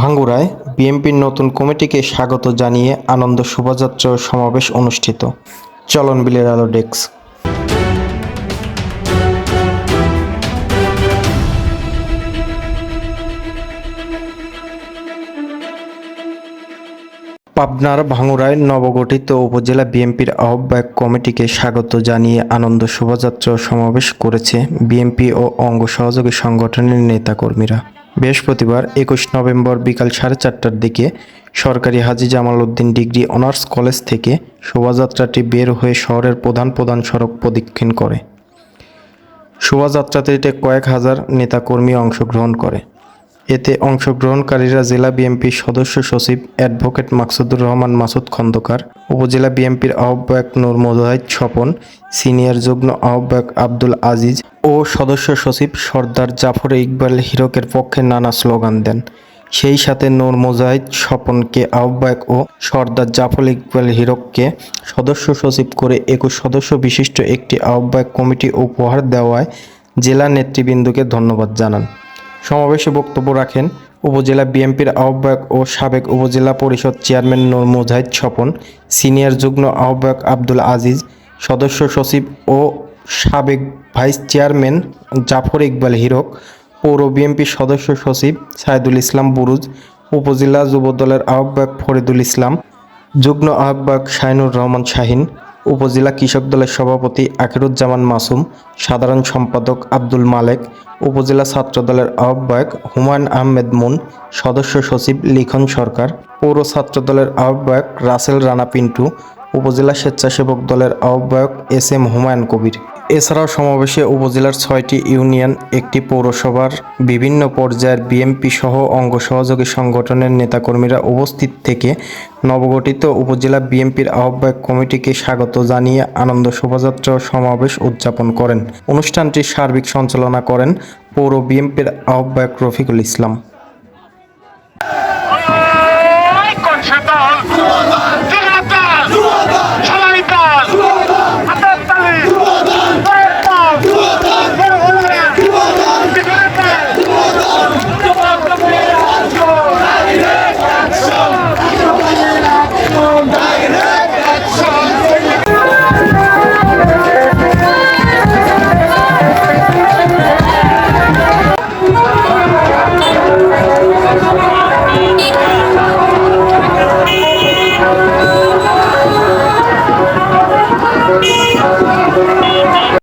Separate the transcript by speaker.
Speaker 1: ভাঙ্গুরায় বিএনপির নতুন কমিটিকে স্বাগত জানিয়ে আনন্দ শোভাযাত্রা সমাবেশ অনুষ্ঠিত। চলন বিলের আলো ডেস্ক। পাবনার ভাঙুরায় নবগঠিত উপজেলা বিএনপির আহ্বায়ক কমিটিকে স্বাগত জানিয়ে আনন্দ শোভাযাত্রা সমাবেশ করেছে বিএনপি ও অঙ্গ সহযোগী সংগঠনের নেতাকর্মীরা। বৃহস্পতিবার, একুশ নভেম্বর বিকাল সাড়ে চারটার দিকে সরকারি Haji Jamal Uddin degree honours college থেকে শোভাযাত্রাটি বের হয়ে শহরের প্রধান প্রধান সড়ক প্রদক্ষিণ করে। শোভাযাত্রাটিতে কয়েক হাজার নেতাকর্মী অংশগ্রহণ করে। এতে অংশগ্রহণকারীরা জেলা বিএনপির সদস্য সচিব অ্যাডভোকেট মাকসুদুর রহমান, মাসুদ খন্দকার, উপজেলা বিএনপির আহ্বায়ক নূর মোজাহিদ স্বপন, সিনিয়র যুগ্ম আহ্বায়ক আব্দুল আজিজ ও সদস্য সচিব সর্দার জাফর ইকবাল হিরকের পক্ষে নানা স্লোগান দেন। সেই সাথে নূর মোজাহিদ স্বপনকে আহ্বায়ক ও সর্দার জাফর ইকবাল হিরককে সদস্য সচিব করে একুশ সদস্য বিশিষ্ট একটি আহ্বায়ক কমিটি উপহার দেওয়ায় জেলা নেতৃবৃন্দকে ধন্যবাদ জানান। সমাবেশে বক্তব্য রাখেন উপজেলা বিএনপির আহ্বায়ক ও সাবেক উপজেলা পরিষদ চেয়ারম্যান নূর মুজাহিদ স্বপন, সিনিয়র যুগ্ম আহ্বায়ক আব্দুল আজিজ, সদস্য সচিব ও সাবেক ভাইস চেয়ারম্যান জাফর ইকবাল হিরক, পৌর বিএনপির সদস্য সচিব সাইদুল ইসলাম বুরুজ, উপজেলা যুবদলের আহ্বায়ক ফরিদুল ইসলাম, যুগ্ম আহ্বায়ক শাহিনুর রহমান শাহিন উপজেলা কৃষক দলের সভাপতি আখিরুজ্জামান মাসুম, সাধারণ সম্পাদক আব্দুল মালেক, উপজেলা ছাত্র দলের আহ্বায়ক হুমায়ুন আহমেদ মুন, সদস্য সচিব লিখন সরকার, পৌর ছাত্র দলের আহ্বায়ক রাসেল রানা পিন্টু, উপজেলা স্বেচ্ছাসেবক দলের আহ্বায়ক এস এম হুমায়ুন কবির। এছাড়াও সমাবেশে উপজেলার ছয়টি ইউনিয়ন, একটি পৌরসভার বিভিন্ন পর্যায়ের বিএমপি সহ অঙ্গ সহযোগী সংগঠনের নেতাকর্মীরা উপস্থিত থেকে নবগঠিত উপজেলা বিএনপির আহ্বায়ক কমিটিকে স্বাগত জানিয়ে আনন্দ শোভাযাত্রা সমাবেশ উদযাপন করেন। অনুষ্ঠানটির সার্বিক সঞ্চালনা করেন পৌর বিএনপির আহ্বায়ক রফিকুল ইসলাম।